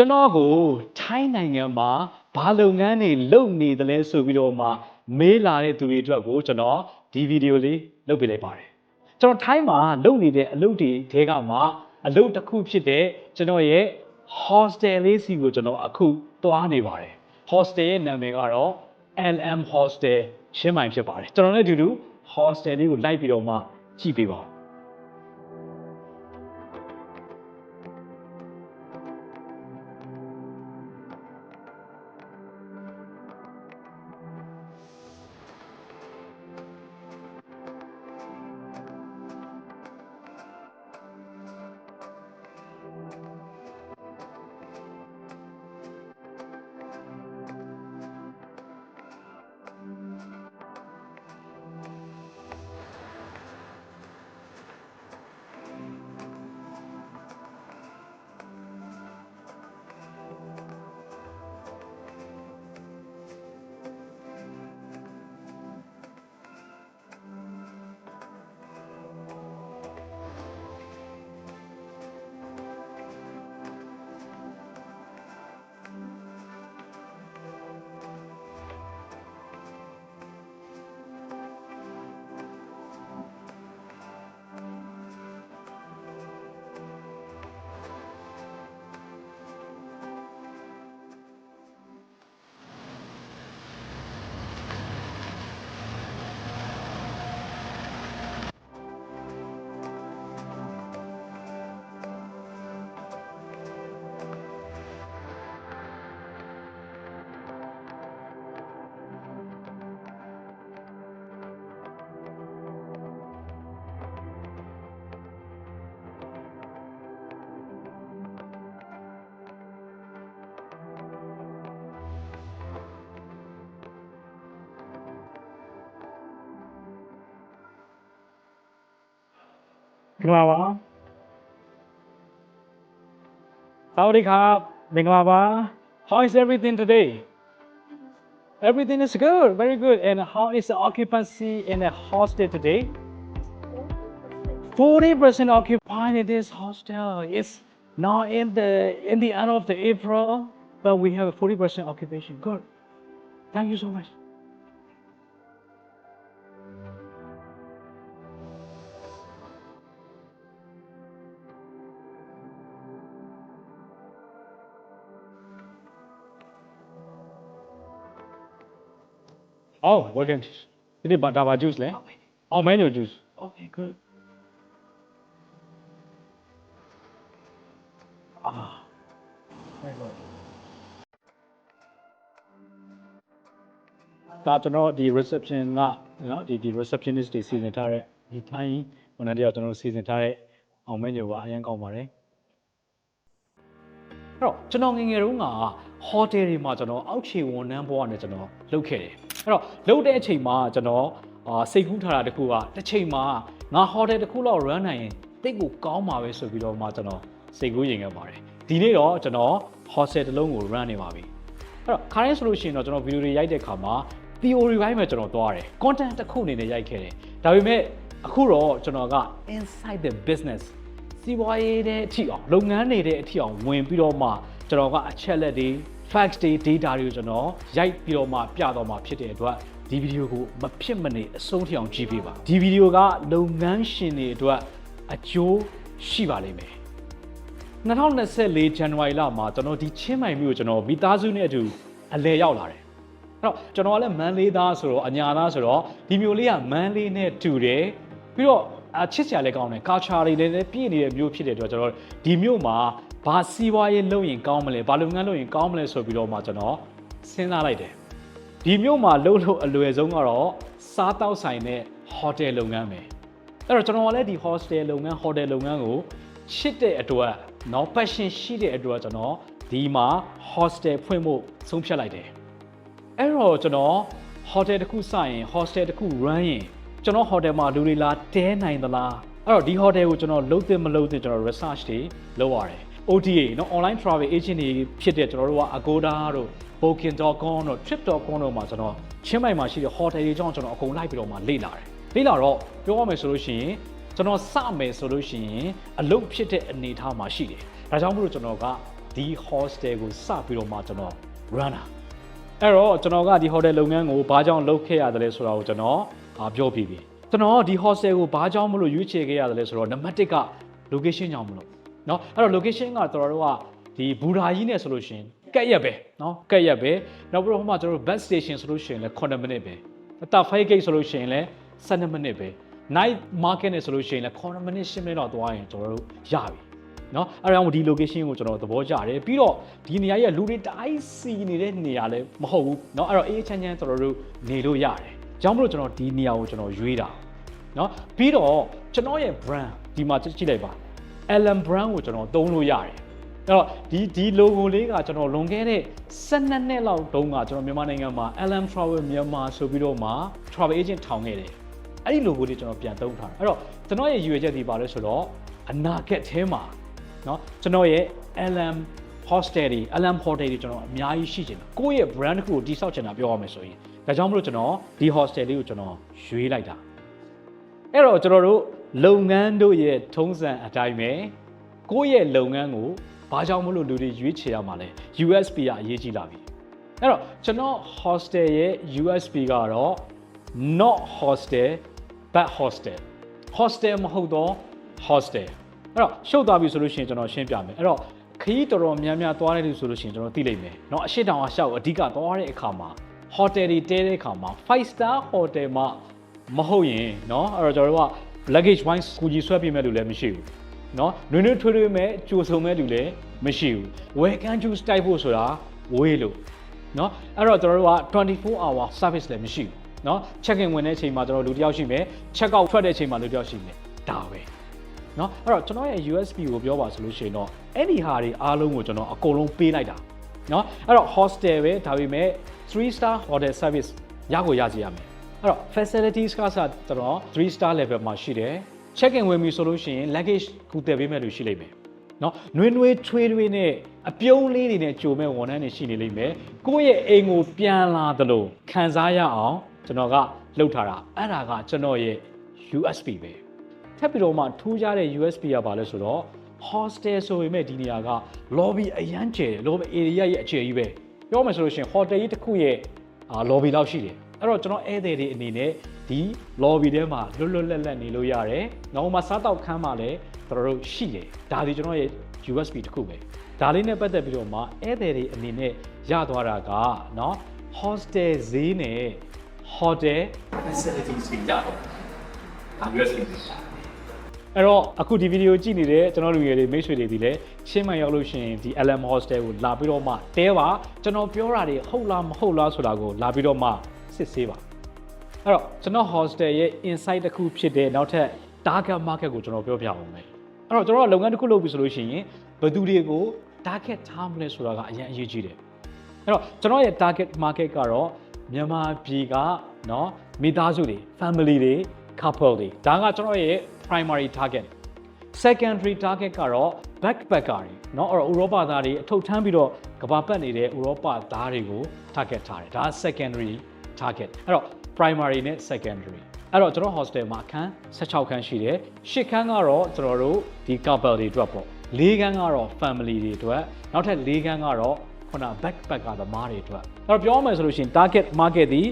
ကျွန်တော်ကိုထိုင်းနိုင်ငံမှာဘာလုပ်ငန်းတွေလုပ်နေသလဲဆိုပြီးတော့မှမေးလာတဲ့သူတွေအတွက်ကိုကျွန်တော်ဒီဗီဒီယိုလေးလုပ်ပေးလိုက်ပါတယ်ကျွန်တော်ထိုင်းမှာလုပ်နေတဲ့အလုပ်တွေထဲကမှအလုပ်တစ်ခုဖြစ်တဲ့ကျွန်တော်ရဲ့ hostel လေးစီကိုကျွန်တော်အခုသွားနေပါတယ် hostel ရဲ့နာမည်ကတော့ LM hostel ရှင်းမိုင်ဖြစ်ပါတယ်ကျွန်တော်လည်းအတူတူ hostel လေးကိုလိုက်ပြီးတော့မှကြည့်ပေးပါဦး Mengawal. How is everything today? Everything is good, very good. And how is the occupancy in the hostel today? 40% occupied in this hostel. It's now in the in the end of the April, but we have a 40% occupation. Good. Thank you so much. Oh, welcome. ဒီနေ့ဘာဒါဘာ juice လဲ။ Oh, mango juice. Okay, good. Ah. Very good. ဒါကျွန်တော်ဒီ reception ကနော်ဒီဒီ receptionist တွေစီစဉ်ထားတဲ့ဒီထိုင်းဝန်ထမ်းတွေကကျွန်တော်တို့စီစဉ်ထားတဲ့အောင် menu ကအရင်ကောင်းပါတယ် အဲ့တော့ကျွန်တော်ငယ်ငယ်တုန်းကဟိုတယ်တွေမှာကျွန်တော်အောက်ခြေဝန်ထမ်းဘဝနဲ့ကျွန်တော်လုပ်ခဲ့တယ် အဲ့တော့လုပ်တဲ့အချိန်မှာကျွန်တော်အာစိတ်ကူးထားတာတစ်ခုကတစ်ချိန်မှာငါဟိုတယ်တစ်ခုလောက် run နိုင်ရင်တိတ်ကိုကောင်းပါပဲဆိုပြီးတော့မှကျွန်တော်စိတ်ကူးရင်ခဲ့ပါတယ်ဒီနေ့တော့ကျွန်တော် hostel တစ်လုံးကို run နေပါပြီအဲ့တော့ခါတိုင်းဆိုလို့ရှိရင်တော့ကျွန်တော်ဗီဒီယိုတွေရိုက်တဲ့ခါမှာ theory ဘိုင်းပဲကျွန်တော်သွားတယ် content တစ်ခုအနေနဲ့ရိုက်ခဲ့တယ်ဒါပေမဲ့အခုတော့ကျွန်တော်က inside the business စီးပွားရေးတဲ့အထိအောင်လုပ်ငန်းတွေတဲ့အထိအောင်ဝင်ပြီးတော့မှကျွန်တော်ကအချက်လက်တွေ facts တွေ data တွေကိုကျွန်တော်ရိုက်ပြီးတော့မှပြတော့မှဖြစ်တဲ့အတွက်ဒီဗီဒီယိုကိုမဖြစ်မနေအဆုံးထိအောင်ကြည့်ပေးပါဒီဗီဒီယိုကလုပ်ငန်းရှင်တွေအတွက်အကျိုးရှိပါလိမ့်မယ်2024 January လမှာကျွန်တော်ဒီချင်းမိုင်မြို့ကိုကျွန်တော်မိသားစုနဲ့အတူအလဲရောက်လာတယ်အဲ့တော့ကျွန်တော်ကလည်းမန်းလေးသားဆိုတော့အညာသားဆိုတော့ဒီမျိုးလေးကမန်းလေးနဲ့တူတယ်ပြီးတော့ အချစ်စရာလည်းကောင်းတယ် culture တွေလည်းပြည့်နေတဲ့မျိုးဖြစ်တဲ့အတွက်ကျွန်တော်ဒီမျိုးမှာဘာစီးပွားရေးလုပ်ရင်ကောင်းမလဲဘာလုပ်ငန်းလုပ်ရင်ကောင်းမလဲဆိုပြီးတော့မှကျွန်တော်စဉ်းစားလိုက်တယ်ဒီမျိုးမှာလုပ်လို့အလွယ်ဆုံးကတော့စားတောက်ဆိုင်နဲ့ဟိုတယ်လုပ်ငန်းပဲအဲ့တော့ကျွန်တော်ကလည်းဒီ hostel လုပ်ငန်း hotel လုပ်ငန်းကိုချစ်တဲ့အတွက်နော် passion ရှိတဲ့အတွက်ကျွန်တော်ဒီမှာ hostel ဖွင့်ဖို့ဆုံးဖြတ်လိုက်တယ်အဲ့တော့ကျွန်တော် hotel တစ်ခုစရင် hostel တစ်ခု run ရင် ကျွန်တော် hotel မှာလူတွေလာတဲနိုင်သလားအဲ့တော့ဒီ hotel ကိုကျွန်တော်လုံးသင့်မလုံးသင့်ကျွန်တော် research တွေလုပ်ရတယ် OTA เนาะ online travel agent တွေဖြစ်တဲ့ကျွန်တော်တို့က Agoda တို့ booking.com တို့ trip.com တို့မှာကျွန်တော်ချင်းမိုင်မှာရှိတဲ့ hotel တွေအကြောင်းကျွန်တော်အကုန်လိုက်ပြီးတော့မှလေ့လာတယ်လေ့လာတော့ပြောရမယ်ဆိုလို့ရှိရင်ကျွန်တော်စမယ်ဆိုလို့ရှိရင်အလုပ်ဖြစ်တဲ့အနေအထားမှာရှိတယ်ဒါကြောင့်မို့လို့ကျွန်တော်က ဒီ hostel ကိုစပြီးတော့မှကျွန်တော် run တာအဲ့တော့ကျွန်တော်ကဒီ hotel လုပ်ငန်းကိုဘာကြောင့်လုပ်ခဲ့ရတယ်လဲဆိုတာကိုကျွန်တော် အာပြောပြပြီကျွန်တော်ဒီ hostel ကိုဘာကြောင့်မလို့ရွေးချယ်ခဲ့ရတယ်လဲဆိုတော့နံပါတ်1က location ကြောင့်မလို့เนาะအဲ့တော့ location ကကျွန်တော်တို့ကဒီဘူဓာကြီးနဲ့ဆိုလို့ရှိရင်ကက်ရက်ပဲเนาะကက်ရက်ပဲနောက်ပြီးတော့ဟိုမှာကျွန်တော်တို့ bus station ဆိုလို့ရှိရင်လည်း9မိနစ်ပဲအတာ fire gate ဆိုလို့ရှိရင်လည်း12မိနစ်ပဲ night market နဲ့ဆိုလို့ရှိရင်လည်း9မိနစ်10မိနစ်တော့သွားရင်ကျွန်တော်တို့ရပြီเนาะအဲ့ဒါကြောင့်ဒီ location ကိုကျွန်တော်သဘောကျတယ်ပြီးတော့ဒီနေရာကြီးကလူတွေတိုင်းစီနေတဲ့နေရာလည်းမဟုတ်ဘူးเนาะအဲ့တော့အေးချမ်းချမ်းကျွန်တော်တို့နေလို့ရတယ် ကြောင့်မလို့ကျွန်တော်ဒီနေရာကိုကျွန်တော်ရွေးတာเนาะပြီးတော့ကျွန်တော်ရဲ့ brand ဒီမှာကြည့်လိုက်ပါ Allen brand ကိုကျွန်တော်သုံးလို့ရတယ်အဲ့တော့ဒီဒီ logo လေးကကျွန်တော်လွန်ခဲ့တဲ့12နှစ်လောက်တုန်းကကျွန်တော်မြန်မာနိုင်ငံမှာ Allen Travel မြန်မာဆိုပြီးတော့မှ travel agent ထောင်ခဲ့တယ်အဲ့ဒီ logo လေးကျွန်တော်ပြန်သုံးထားတာအဲ့တော့ကျွန်တော်ရဲ့ရည်ရွယ်ချက်ဒီပါလဲဆိုတော့အနာဂတ်ထဲမှာเนาะကျွန်တော်ရဲ့ Allen hostel တွေ Allen hotel တွေကျွန်တော်အများကြီးရှိချင်တယ်ကိုယ့်ရဲ့ brand တစ်ခုကိုတိစောက်ချင်တာပြောရမယ်ဆိုရင် ဒါကြောင့်မလို့ကျွန်တော်ဒီ hostel လေးကိုကျွန်တော်ရွေးလိုက်တာ အဲ့တော့ကျွန်တော်တို့လုပ်ငန်းတို့ရဲ့ထုံးစံအတိုင်းပဲကိုယ့်ရဲ့လုပ်ငန်းကိုဘာကြောင့်မလို့လူတွေရွေးချယ်ရမှာလဲ USP ကအရေးကြီးလာပြီအဲ့တော့ကျွန်တော် hostel ရဲ့ USP ကတော့ not hostel but hostel hostel မဟုတ်တော့ hostel အဲ့တော့ရှုပ်သွားပြီဆိုလို့ရှိရင်ကျွန်တော်ရှင်းပြမယ်အဲ့တော့ခရီးတော်တော်များများသွားတဲ့လူဆိုလို့ရှိရင်ကျွန်တော်သိလိမ့်မယ်เนาะအရှိတောင်အရှောက်အဓိကသွားတဲ့အခါမှာ hotel တွေတဲတဲ့အခါမှာ5 star hotel မှာ မဟုတ်ရင်เนาะအဲ့တော့ကျွန်တော်တို့က luggage wise ကိုကြီးဆွဲပြမဲ့လူလည်းမရှိဘူးเนาะနွေနွေထွေးထွေးမဲ့ကြိုဆုံမဲ့လူလည်းမရှိဘူး welcome to style ဖို့ဆိုတာဝေးလို့เนาะအဲ့တော့ကျွန်တော်တို့က24 hour service လည်းမရှိဘူးเนาะ check in ဝင်တဲ့အချိန်မှာကျွန်တော်လူတစ်ယောက်ရှိမယ် check out ထွက်တဲ့အချိန်မှာလူတစ်ယောက်ရှိမယ်ဒါပဲเนาะအဲ့တော့ကျွန်တော်ရဲ့ USB ကိုပြောပါဆိုလို့ရှိရင်တော့အဲ့ဒီဟာတွေအားလုံးကိုကျွန်တော်အကုန်လုံးပေးလိုက်တာเนาะအဲ့တော့ hostel ပဲဒါပေမဲ့ 3 star hotel service ရကိုရစီရမယ်အဲ့တော့ facilities ကစတော်တော်3 star level မှာရှိတယ် check in ဝင်ပြီဆိုလို့ရှိရင် luggage ကူတည်ပေးမယ်လို့ရှိလိမ့်မယ်နော်နှွေးနှွေးထွေးထွေးနဲ့အပြုံးလေးတွေနဲ့ကြုံမဲ့ဝန်ထမ်းတွေရှိနေလိမ့်မယ်ကိုယ့်ရဲ့အိမ်ကိုပြန်လာသလိုခံစားရအောင်ကျွန်တော်ကလှုပ်ထားတာအဲ့ဒါကကျွန်တော်ရဲ့ USB ပဲထပ်ပြီးတော့မှထိုးကြတဲ့ USB ကဘာလဲဆိုတော့ hostel ဆိုပေမဲ့ဒီနေရာက lobby အရန်ကျယ် lobby area ရဲ့အခြေကြီးပဲ ပြောမှဆိုလို့ရှိရင် hotel ကြီးတစ်ခုရဲ့အာ lobby လောက်ရှိတယ်အဲ့တော့ကျွန်တော်ဧည့်သည်တွေအနေနဲ့ဒီ lobby ထဲမှာလွတ်လွတ်လပ်လပ်နေလို့ရတယ်။နောက်မှစားတောက်ခန်းမှာလည်းကျွန်တော်တို့ရှိတယ်။ဒါဒီကျွန်တော်ရဲ့ USB တစ်ခုပဲ။ဒါလေးနဲ့ပတ်သက်ပြီးတော့မှဧည့်သည်တွေအနေနဲ့ရသွားတာကเนาะ hostel ဈေးနဲ့ hotel facilities တွေရတော့ဒါ USB တွေ အဲ့တော့အခုဒီဗီဒီယိုကြည့်နေတဲ့ကျွန်တော်လူငယ်တွေမိတ်ဆွေတွေဒီလည်းရှင်းမှန်ရောက်လို့ရှိရင်ဒီ LM Hostel ကိုလာပြီးတော့မှတဲပါကျွန်တော်ပြောတာတွေဟုတ်လားမဟုတ်လားဆိုတာကိုလာပြီးတော့မှစစ်ဆေးပါအဲ့တော့ကျွန်တော် hostel ရဲ့ insight တစ်ခုဖြစ်တဲ့နောက်ထပ် target market ကိုကျွန်တော်ပြောပြအောင်မယ်အဲ့တော့ကျွန်တော်ကလုပ်ငန်းတစ်ခုလုပ်ပြီဆိုလို့ရှိရင်ဘယ်သူတွေကို target ထားမလဲဆိုတာကအရင်အရေးကြီးတယ်အဲ့တော့ကျွန်တော်ရဲ့ target market ကတော့မြန်မာပြည်ကเนาะမိသားစုတွေ family တွေ couple တွေဒါကကျွန်တော်ရဲ့ primary target secondary target ကတော့ backpacker တွေเนาะအဲ့တော့ဥရောပသားတွေအထုပ်ထမ်းပြီးတော့ကဘာပတ်နေတဲ့ဥရောပသားတွေကို target ထားတယ်ဒါက secondary target အဲ့တော့ primary နဲ့ secondary အဲ့တော့ကျွန်တော် hostel မှာအခန်း16ခန်းရှိတယ်10ခန်းကတော့ကျွန်တော်တို့ဒီ couple တွေအတွက်ပေါ့၄ခန်းကတော့ family တွေအတွက်နောက်ထပ်၄ခန်းကတော့ခုန backpacker သမားတွေအတွက်အဲ့တော့ပြောရမယ်ဆိုလို့ရှိရင် target market ဒီ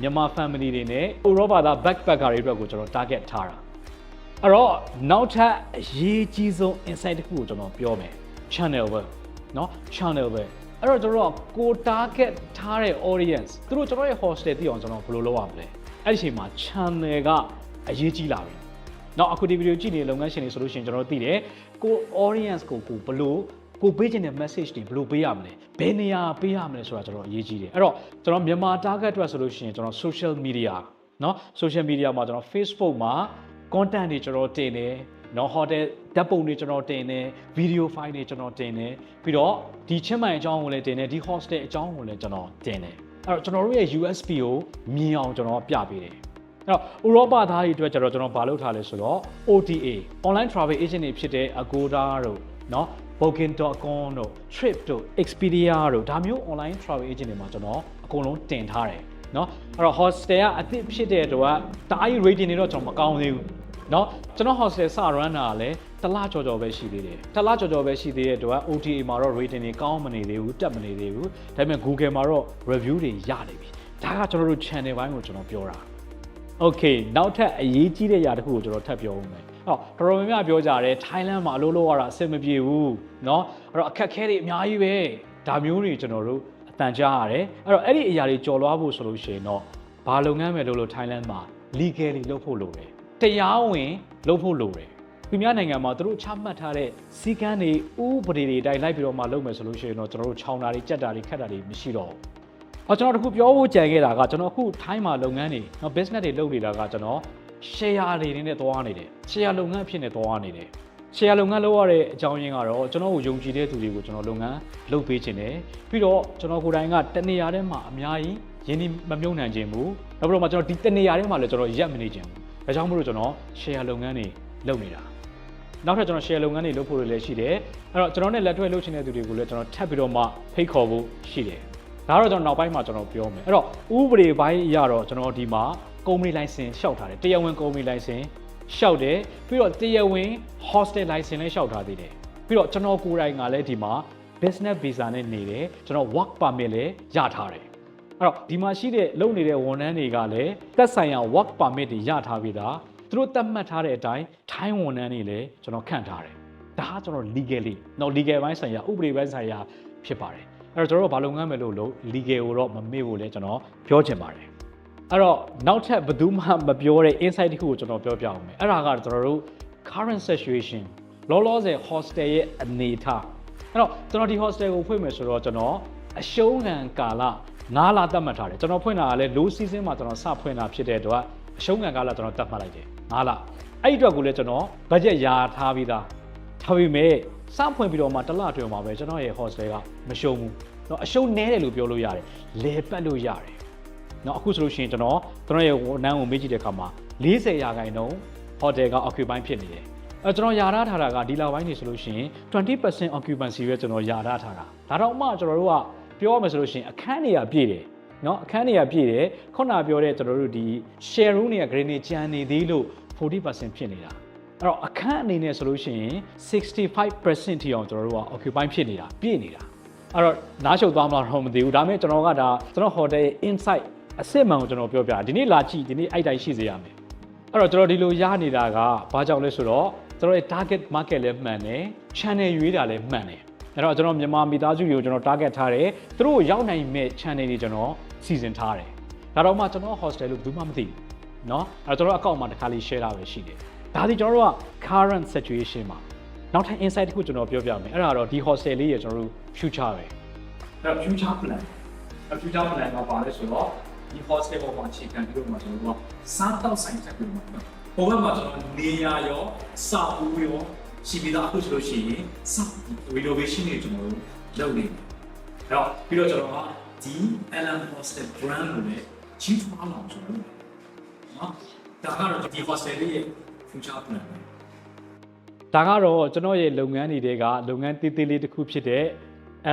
မြန်မာ family တွေနဲ့ဥရောပသား backpacker တွေအတွက်ကိုကျွန်တော် target ထားတာ အဲ့တော့နောက်ထပ်အရေးကြီးဆုံး insight တစ်ခုကိုကျွန်တော်ပြောမယ် channel ပဲเนาะ channel ပဲအဲ့တော့ကျွန်တော်တို့ကကို target ထားတဲ့ audience သူတို့ကျွန်တော်ရဲ့ hostel သိအောင်ကျွန်တော်ဘယ်လိုလုပ်ရမလဲအဲ့ဒီအချိန်မှာ channel ကအရေးကြီးလာပြီเนาะအခုဒီဗီဒီယိုကြည့်နေတဲ့လုပ်ငန်းရှင်တွေဆိုလို့ရှိရင်ကျွန်တော်တို့သိတယ်ကို audience ကိုကိုဘယ်လိုကိုပေးခြင်းတဲ့ message တွေဘယ်လိုပေးရမလဲဘယ်နေရာပေးရမလဲဆိုတာကျွန်တော်အရေးကြီးတယ်အဲ့တော့ကျွန်တော်မြန်မာ target အတွက်ဆိုလို့ရှိရင်ကျွန်တော် social media เนาะ social media မှာကျွန်တော် Facebook မှာ content တွေကျွန်တော်တင်တယ်နော် hotel ဓာတ်ပုံတွေကျွန်တော်တင်တယ် video file တွေကျွန်တော်တင်တယ်ပြီးတော့ဒီချင်းမိုင်အကြောင်းကိုလည်းတင်တယ်ဒီ hostel အကြောင်းကိုလည်းကျွန်တော်တင်တယ်အဲ့တော့ကျွန်တော်တို့ရဲ့ USP ကိုမြင်အောင်ကျွန်တော်ပြပေးတယ်အဲ့တော့ဥရောပသားတွေအတွက်ကျတော့ကျွန်တော်မလုပ်ထားလဲဆိုတော့ OTA online travel agent တွေဖြစ်တဲ့ Agoda တို့နော် booking.com တို့ trip တို့ expedia တို့ဒါမျိုး online travel agent တွေမှာကျွန်တော်အကုန်လုံးတင်ထားတယ်เนาะအဲ့တော့ hostel ကအသစ်ဖြစ်တဲ့တော့တအားကြီး rating တွေတော့ကျွန်တော်မကောင်းသေးဘူး เนาะကျွန်တော် hostel စ run တာကလည်း တစ်လကြော်ကြော်ပဲရှိသေးတယ်တစ်လကြော်ကြော်ပဲရှိသေးတဲ့အတွက် OTA မှာတော့ rating တွေကောင်းမနေသေးဘူးတက်မနေသေးဘူးဒါပေမဲ့ Google မှာတော့ review တွေရနေပြီဒါကကျွန်တော်တို့ channel ဘိုင်းကိုကျွန်တော်ပြောတာ Okay နောက်ထပ်အရေးကြီးတဲ့အရာတစ်ခုကိုကျွန်တော်ထပ်ပြောဦးမယ်။ဟောတော်တော်များများပြောကြတယ်ထိုင်းလန်မှာအလုပ်လုပ်ရတာအဆင်မပြေဘူးเนาะအဲ့တော့အခက်အခဲတွေအများကြီးပဲဒါမျိုးတွေကျွန်တော်တို့အတန်ကြားရတယ်။အဲ့တော့အဲ့ဒီအရာတွေကြော်လွားဖို့ဆိုလို့ရှိရင်တော့ဘာလုပ်ငန်းပဲလုပ်လို့ထိုင်းလန်မှာ legally လုပ်ဖို့လိုတယ်။ တရားဝင်လုပ်ဖို့လိုတယ်။သူများနိုင်ငံမှာသူတို့ချမှတ်ထားတဲ့စီကံတွေဥပဒေတွေအတိုင်းလိုက်ပြီးတော့မှလုပ်မယ်ဆိုလို့ရှိရင်တော့ကျွန်တော်တို့ခြောင်တာတွေကြက်တာတွေခတ်တာတွေမရှိတော့ဘူး။ဟောကျွန်တော်တခုပြောဖို့ကြံခဲ့တာကကျွန်တော်အခုထိုင်းမှာလုပ်ငန်းတွေနော် business တွေလုပ်နေတာကကျွန်တော် share တွေနဲ့သွားနေတယ် share လုပ်ငန်းအဖြစ်နဲ့သွားနေတယ် share လုပ်ငန်းလုပ်ရတဲ့အကြောင်းရင်းကတော့ကျွန်တော်ကိုယုံကြည်တဲ့သူတွေကိုကျွန်တော်လုပ်ငန်းလုပ်ပေးခြင်းတယ်ပြီးတော့ကျွန်တော်ကိုယ်တိုင်ကတနေရာထဲမှာအများကြီးရင်းနှီးမမြုပ်နှံခြင်းဘူးနောက်ပြီးတော့မှကျွန်တော်ဒီတနေရာထဲမှာလည်းကျွန်တော်ရက်မနေခြင်းဘူး ဒါကြောင့်မို့လို့ကျွန်တော် share လုပ်ငန်းတွေလုပ်နေတာနောက်ထပ်ကျွန်တော် share လုပ်ငန်းတွေလုပ်ဖို့လည်းရှိတယ်အဲ့တော့ကျွန်တော်နဲ့လက်တွဲလုပ်ချင်တဲ့သူတွေကိုလည်းကျွန်တော်ထပ်ပြီးတော့မှဖိတ်ခေါ်ဖို့ရှိတယ်ဒါကတော့ကျွန်တော်နောက်ပိုင်းမှာကျွန်တော်ပြောမယ်အဲ့တော့ဥပဒေပိုင်းအရတော့ကျွန်တော်ဒီမှာ company license လျှောက်ထားတယ်တရားဝင် company license လျှောက်တယ်ပြီးတော့တရားဝင် hostel license လည်းလျှောက်ထားသေးတယ်ပြီးတော့ကျွန်တော်ကိုယ်တိုင်ကလည်းဒီမှာ business visa နဲ့နေတယ်ကျွန်တော် work permit လည်းရထားတယ် အဲ့တော့ဒီမှာရှိတဲ့လုပ်နေတဲ့ဝန်ထမ်းတွေကလည်းသက်ဆိုင်ရာ work permit တွေရထားပြီးသားသူတို့သတ်မှတ်ထားတဲ့အတိုင်းထိုင်းဝန်ထမ်းတွေလည်းကျွန်တော်ခန့်ထားတယ်ဒါကကျွန်တော် legally နော် legal ဘိုင်းဆိုင်ရာဥပဒေဘိုင်းဆိုင်ရာဖြစ်ပါတယ်အဲ့တော့ကျွန်တော်တို့ဘာလုပ်ငန်းမယ်လို့လို့ legal ကိုတော့မမေ့ဖို့လဲကျွန်တော်ပြောချင်ပါတယ်အဲ့တော့နောက်ထပ်ဘယ်သူမှမပြောတဲ့ insight တစ်ခုကိုကျွန်တော်ပြောပြအောင်မယ်အဲ့ဒါကကျွန်တော်တို့ current situation လောလောဆယ် hostel ရဲ့အနေအထားအဲ့တော့ကျွန်တော်ဒီ hostel ကိုဖွင့်မယ်ဆိုတော့ကျွန်တော်အရှုံးခံကာလ 9လသတ်မှတ်ထားတယ်ကျွန်တော်ဖွင့်တာကလည်း low season မှာကျွန်တော်စဖွင့်တာဖြစ်တဲ့အတွက်အရှုံးခံကာလကျွန်တော်သတ်မှတ်လိုက်တယ်9လအဲ့ဒီအတွက်ကိုလည်းကျွန်တော် budget ရာထားပြီးသားထားပြီးမဲ့စဖွင့်ပြီးတော့မှတစ်လအတွင်းမှာပဲကျွန်တော်ရဲ့ hostel ကမရှုံးဘူးเนาะအရှုံးနည်းတယ်လို့ပြောလို့ရတယ်လဲပတ်လို့ရတယ် เนาะအခုဆိုလို့ရှိရင်ကျွန်တော်ကျွန်တော်ရဲ့ဝန်ထမ်းကိုမေးကြည့်တဲ့အခါမှာ40ရာခိုင်နှုန်းဟိုတယ်က occupy ဖြစ်နေတယ်အဲကျွန်တော်ယာရထားတာကဒီလပိုင်းနေဆိုလို့ရှိရင်20% occupancy ပဲကျွန်တော်ယာရထားတာဒါတော့မှကျွန်တော်တို့က ပြောမယ်ဆိုလို့ရှိရင်အခန်းနေရာပြည့်တယ်နော်အခန်းနေရာပြည့်တယ်ခုနပြောတဲ့ကျွန်တော်တို့ဒီ share room တွေက grenade ကျန်နေသေးလို့40%ဖြစ်နေတာအဲ့တော့အခန်းအနေနဲ့ဆိုလို့ရှိရင်65%ထိအောင်ကျွန်တော်တို့က occupy ဖြစ်နေတာပြည့်နေတာအဲ့တော့နားရှုပ်သွားမလားတော့မသိဘူးဒါပေမဲ့ကျွန်တော်ကဒါကျွန်တော် hotel ရဲ့ insight အစစ်မှန်ကိုကျွန်တော်ပြောပြတာဒီနေ့လာကြည့်ဒီနေ့အိုက်တိုင်းရှိစေရမယ်အဲ့တော့ကျွန်တော်ဒီလိုရနေတာကဘာကြောင့်လဲဆိုတော့ကျွန်တော်ရဲ့ target market လည်းမှန်တယ် channel ရွေးတာလည်းမှန်တယ် အဲ့တော့ကျွန်တော်မြန်မာမိသားစုတွေကိုကျွန်တော် target ထားတယ်သူတို့ရောက်နိုင်မဲ့ channel တွေကျွန်တော်စီစဉ်ထားတယ်ဒါတော့မှကျွန်တော် hostel လို့ဘူးမှမသိဘူးเนาะအဲ့တော့ကျွန်တော်အကောင့်မှာတစ်ခါလေး share တာပဲရှိတယ်ဒါဒီကျွန်တော်တို့က current situation မှာနောက်ထပ် insight တစ်ခုကျွန်တော်ပြောပြမယ်အဲ့ဒါတော့ဒီ hostel လေးရကျွန်တော်တို့ future ပဲအဲ့တော့ future plan အဲ့ future plan ကပါလဲဆိုတော့ဒီ hostel ပေါ်မှာအခြေခံပြီးတော့မှကျွန်တော်တို့ကစားတောက်ဆိုင်ချက်ပြီးမှာဟိုဘက်မှာကျွန်တော်နေရာရောစာအုပ်ရော ရှိပြီးသားအခုဆိုလို့ရှိရင်စာ renovation တွေကျွန်တော်တို့လုပ်နေတယ်အဲ့တော့ပြီးတော့ကျွန်တော်ကဒီ Alan Hostel brand ကိုလည်းကြီးထွားအောင်ကျွန်တော်လုပ်နော်ဒါကတော့ဒီ hostel လေးရဲ့ future plan ပဲဒါကတော့ကျွန်တော်ရဲ့လုပ်ငန်းတွေတဲကလုပ်ငန်းသေးသေးလေးတစ်ခုဖြစ်တဲ့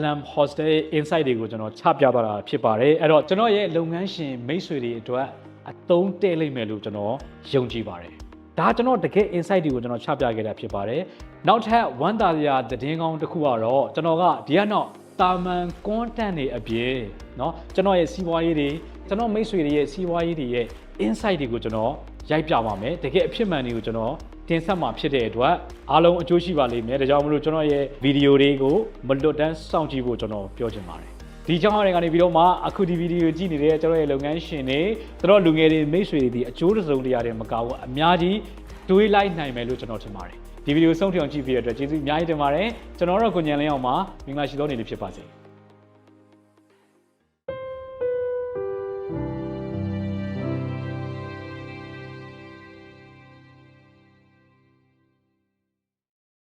LM Hostel ရဲ့ insight တွေကိုကျွန်တော်ချပြသွားတာဖြစ်ပါတယ်အဲ့တော့ကျွန်တော်ရဲ့လုပ်ငန်းရှင်မိတ်ဆွေတွေအတွက်အသုံးတည့်လိမ့်မယ်လို့ကျွန်တော်ယုံကြည်ပါတယ် ဒါကျွန်တော်တကယ် insight တွေကိုကျွန်တော်ချပြခဲ့တာဖြစ်ပါတယ်နောက်ထပ်ဝမ်းသာစရာသတင်းကောင်းတစ်ခုကတော့ကျွန်တော်ကဒီကနောက်တာမန် content တွေအပြင်เนาะကျွန်တော်ရဲ့စီးပွားရေးတွေကျွန်တော်မိတ်ဆွေတွေရဲ့စီးပွားရေးတွေရဲ့ insight တွေကိုကျွန်တော်ရိုက်ပြပါမယ်တကယ်အဖြစ်မှန်တွေကိုကျွန်တော်တင်ဆက်မှာဖြစ်တဲ့အတွက်အားလုံးအကျိုးရှိပါလိမ့်မယ်ဒါကြောင့်မလို့ကျွန်တော်ရဲ့ဗီဒီယိုတွေကိုမလွတ်တမ်းစောင့်ကြည့်ဖို့ကျွန်တော်ပြောချင်ပါတယ် ဒီကြောင့်အရင်ကနေပြီးတော့မှအခုဒီဗီဒီယိုကြည့်နေတဲ့ကျွန်တော်ရဲ့လုပ်ငန်းရှင်တွေကျွန်တော်လူငယ်တွေမိတ်ဆွေတွေဒီအကျိုးတစုံတရာတွေမကဘူးအများကြီးတွေးလိုက်နိုင်မယ်လို့ကျွန်တော်ထင်ပါတယ်ဒီဗီဒီယိုဆုံးထအောင်ကြည့်ပြီးတဲ့အတွက်ကျေးဇူးအများကြီးတင်ပါတယ်ကျွန်တော်တို့ကိုညံလင်းအောင်ပါမင်္ဂလာရှိသောနေ့လေးဖြစ်ပါစေ